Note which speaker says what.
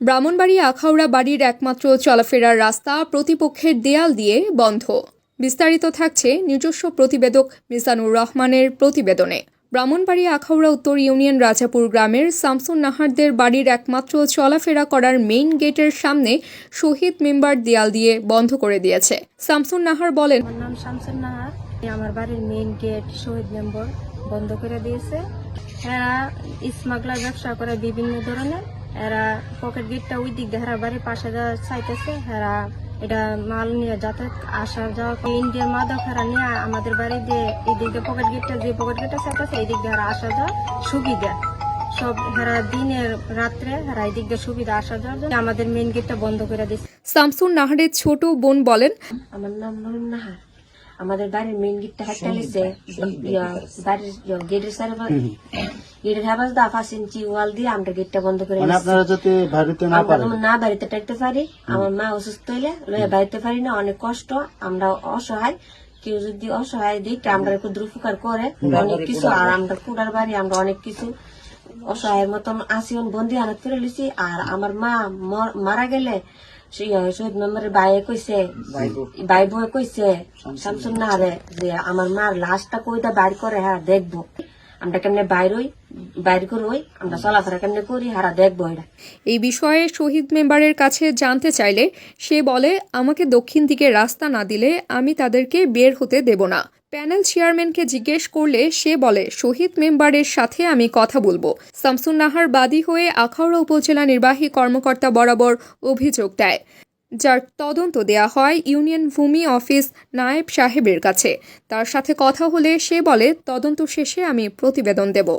Speaker 1: ব্রাহ্মণবাড়ি আখাউড়া বাড়ির একমাত্র চলাফেরার রাস্তা প্রতিপক্ষের দেয়াল দিয়ে বন্ধ। বিস্তারিত থাকছে নিজস্ব প্রতিবেদক মিসানুর রহমানের প্রতিবেদনে। ব্রাহ্মণবাড়ি আখাউড়া উত্তর ইউনিয়ন রাজাপুর গ্রামের শামসুন নাহারদের বাড়ির একমাত্র চলাফেরা করার মেইন গেটের সামনে শহীদ মেম্বার দেয়াল দিয়ে বন্ধ করে দিয়েছে। শামসুন নাহার বলেন,
Speaker 2: আমার নাম শামসুন নাহার। আমার বাড়ির মেইন গেট শহীদ মেম্বর বন্ধ করে দিয়েছে। এরা স্মাগলার ব্যবসা করে বিভিন্ন ধরনের। এরা পকেট গেটটা ওই দিক দিয়ে এরা বাড়ির পাশে চাইতেছে এরা এটা মাল নিয়ে যাতায়াত আসা যাওয়া ইন্ডিয়ার মাদক এরা নিয়ে আমাদের বাড়ি দিয়ে এই দিক দিয়ে পকেট গেটটা যে পকেট গেটটা চাইতেছে এই দিক দিয়ে আসা যাওয়া সুবিধা। সব হেরা দিনের রাত্রে হেরা এই দিক দিয়ে সুবিধা আসা যাওয়ার জন্য আমাদের মেইন গেটটা বন্ধ করে দিয়েছে
Speaker 1: শামসুন নাহারের ছোট বোন বলেন
Speaker 3: আমার নাম নাহার। আমাদের বাড়ির মেইন গেটটা হাইটা লিছে বাড়ির গেটের সারে গেটের হেবাস দা পাঁচ ইঞ্চি ওয়াল দিয়ে আমরা গেটটা বন্ধ করে
Speaker 4: মানে আপনারা যাতে বাড়িতে না পারেন।
Speaker 3: না বাড়িতে থাকতে পারি আমার মা অসুস্থ হইলে লইয়া বাড়িতে পারি না অনেক কষ্ট আমরা অসহায়। কেউ যদি অসহায় দিক আমরা একটু দ্রুপকার করে অনেক কিছু আর আমরা কুড়ার বাড়ি আমরা অনেক কিছু অসহায়ের মতন আসিন বন্দি হানত করে লিছি আর আমার মা মারা গেলে শহীদ মেম্বারের বাইয়ে কইছে শামসুন নাহারে যে আমার মার লাশটা কইটা বাইর করে হ্যাঁ দেখব। আমরা কেমনে বাইর করই আমরা চলাফেরা কেমনে করি? হারা দেখব এটা।
Speaker 1: এই বিষয়ে শহীদ মেম্বারের কাছে জানতে চাইলে সে বলে, আমাকে দক্ষিণ দিকে রাস্তা না দিলে আমি তাদেরকে বের হতে দেব না। প্যানেল চেয়ারম্যানকে জিজ্ঞেস করলে সে বলে, শহীদ মেম্বারের সাথে আমি কথা বলব। শামসুন নাহার বাদী হয়ে আখাউড়া উপজেলা নির্বাহী কর্মকর্তা বরাবর অভিযোগ দেয়। যার তদন্ত দেয়া হয় ইউনিয়ন ভূমি অফিস নায়েব সাহেবের কাছে। তার সাথে কথা হলে সে বলে, তদন্ত শেষে আমি প্রতিবেদন দেব।